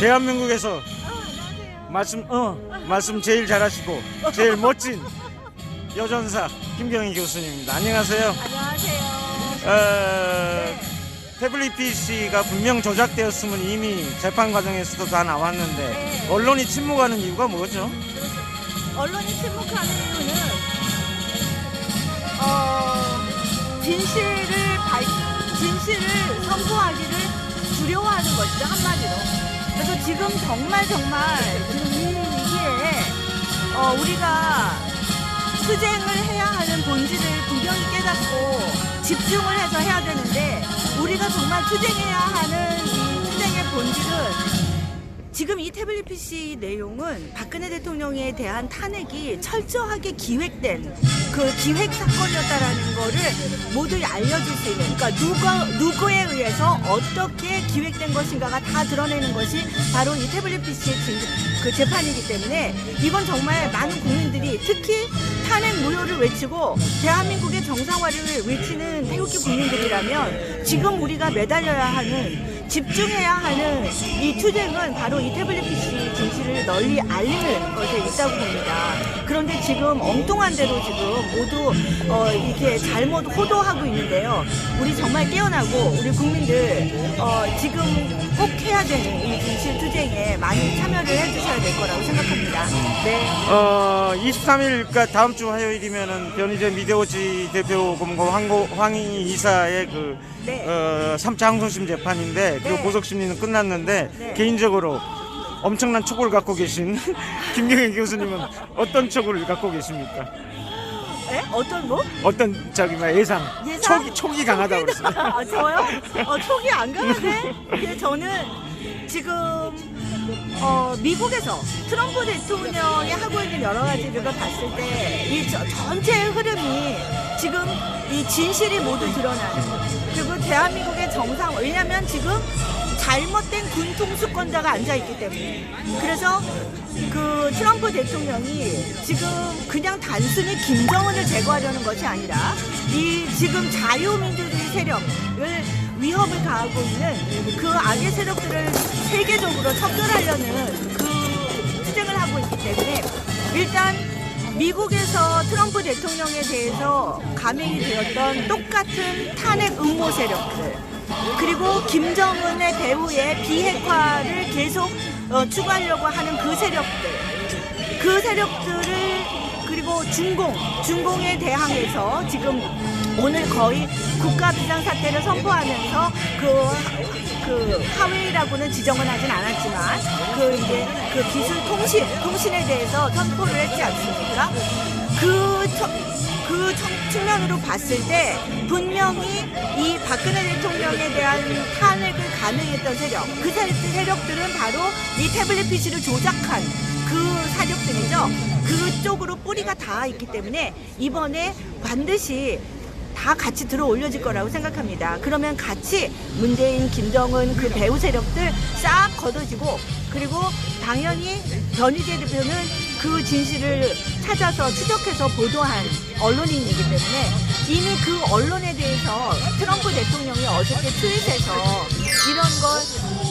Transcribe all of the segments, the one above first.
대한민국에서. 말씀 어 말씀 제일 잘하시고 제일 멋진 여전사 김경희 교수님입니다. 안녕하세요. 안녕하세요. 어, 태블릿 PC가 분명 조작되었으면 이미 재판 과정에서도 다 나왔는데 네. 언론이 침묵하는 이유가 뭐죠? 언론이 침묵하는 이유는 어, 진실을 발, 진실을 선포하기를 두려워하는 것이죠 한마디로. 그래서 지금 정말 정말 지금 이 위기에 어, 우리가 투쟁을 해야 하는 본질을 분명히 깨닫고 집중을 해서 해야 되는데 우리가 정말 투쟁해야 하는 이 투쟁의 본질은 지금 이 태블릿 PC 내용은 박근혜 대통령에 대한 탄핵이 철저하게 기획된 그 기획 사건이었다라는 거를 모두 알려줄 수 있는 그러니까 누가 누구에 의해서 어떻게 기획된 것인가가 다 드러내는 것이 바로 이 태블릿 PC의 그 재판이기 때문에 이건 정말 많은 국민들이 특히 탄핵 무효를 외치고 대한민국의 정상화를 외치는 태극기 국민들이라면 지금 우리가 매달려야 하는 집중해야 하는 이 투쟁은 바로 이 태블릿 PC 진실을 널리 알리는 것에 있다고 봅니다. 그런데 지금 엉뚱한 대로 지금 모두 어, 이렇게 잘못 호도하고 있는데요. 우리 정말 깨어나고 우리 국민들 어, 지금 꼭 해야 되는 이 진실 투쟁에 많이 참여를 해주셔야 될 거라고 생각합니다. 네. 어, 23일, 그러니까 다음 주 화요일이면은 변희재 미디어지 대표 검거 황고, 황희 이사의 그 네. 어, 3차 항소심 재판인데 그리고 네. 보석 심리는 끝났는데 네. 개인적으로 엄청난 촉을 갖고 계신 김경희 교수님은 어떤 촉을 갖고 계십니까? 네? 어떤 뭐? 어떤 저기 뭐 예상, 예상? 촉이 촉이 강하다고 그랬습니다. 아, 저요? 어, 촉이 안? 근데 저는 지금 어, 미국에서 트럼프 대통령이 하고 있는 여러 가지를 봤을 때 이 전체 흐름이 지금 이 진실이 모두 드러나는 그리고 대한민국의 정상 왜냐하면 지금 잘못된 군 통수권자가 앉아 있기 때문에. 그래서 그 트럼프 대통령이 지금 그냥 단순히 김정은을 제거하려는 것이 아니라 이 지금 자유민주주의 세력을 위협을 가하고 있는 그 악의 세력들을 세계적으로 척결하려는 그 투쟁을 하고 있기 때문에 일단 미국에서 트럼프 대통령에 대해서 감행이 되었던 똑같은 탄핵 음모 세력들 그리고 김정은의 배후의 비핵화를 계속 어, 추구하려고 하는 그 세력들 그 세력들을 그리고 중공 중공에 대항해서 지금 오늘 거의 국가 비상사태를 선포하면서 그, 그 하웨이라고는 지정은 하진 않았지만 그 이제 그 기술 통신 통신에 대해서 선포를 했지 않습니까? 그, 처- 그 청- 측면으로 봤을 때 분명히 이 박근혜 대통령에 대한 탄핵을 가능했던 세력 그 세- 세력들은 바로 이 태블릿 PC를 조작한 그 사력들이죠. 그쪽으로 뿌리가 다 있기 때문에 이번에 반드시 다 같이 들어 올려질 거라고 생각합니다. 그러면 같이 문재인, 김정은 그 배우 세력들 싹 걷어지고 그리고 당연히 변희재 대표는 그 진실을 찾아서 추적해서 보도한 언론인이기 때문에 이미 그 언론에 대해서 트럼프 대통령이 어저께 것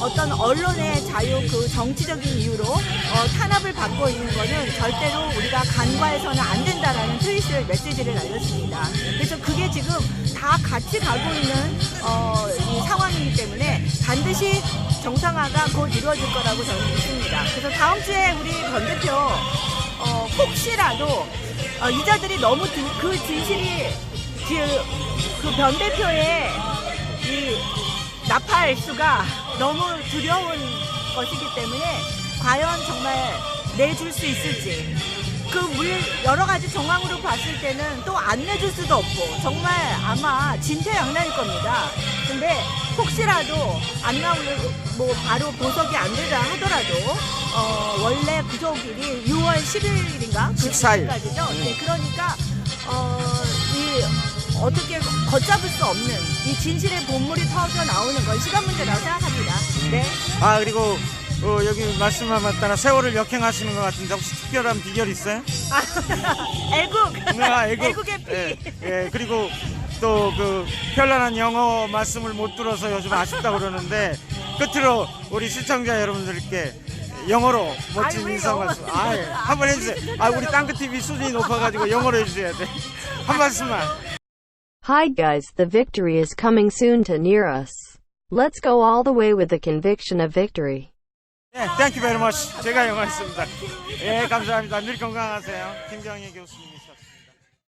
어떤 언론의 자유 그 정치적인 이유로 어, 탄압을 받고 있는 거는 절대로 우리가 간과해서는 안 된다라는 트윗을 메시지를 날렸습니다. 그래서 그게 지금 다 같이 가고 있는 어, 이 상황이기 때문에 반드시 정상화가 곧 이루어질 거라고 저는 믿습니다. 그래서 다음 주에 우리 변 대표 어, 혹시라도 어, 이자들이 너무 드- 그 진실이 그변 대표의 이 나팔 수가 너무 두려운 것이기 때문에 과연 정말 내줄 수 있을지 그 물 여러 가지 정황으로 봤을 때는 또 안 내줄 수도 없고 정말 아마 진퇴양난일 겁니다. 근데 혹시라도 안 나오는 뭐 바로 보석이 안 되다 하더라도 어 원래 구속일이 6월 11일인가 14일. 까지죠. 네, 그러니까 어이 어떻게 걷잡을 수 없는 이 진실의 본물이 터져 나오는 건 시간 문제라고 생각합니다. 네. 아 그리고 어, 여기 말씀하면 따라 세월을 역행하시는 것 같은데 혹시 특별한 비결 있어요? 아, 애국. 아, 애국. 애국의 피. 예, 예, 그리고 또그 현란한 영어 말씀을 못 들어서 요즘 아쉽다 그러는데 끝으로 우리 시청자 여러분들께 영어로 멋진 아니, 인사 영어- 말씀 아, 예. 한번 해주세요. 아 우리 땅끝 TV 수준이 높아가지고 영어로 해주셔야 돼. 한 말씀만. Hi guys, the victory is coming soon to near us. Let's go all the way with the conviction of victory. 예, 땡큐 베리 머치. 제가 영어했습니다. 예, 감사합니다. 늘 건강하세요. 김정희 교수님이셨습니다.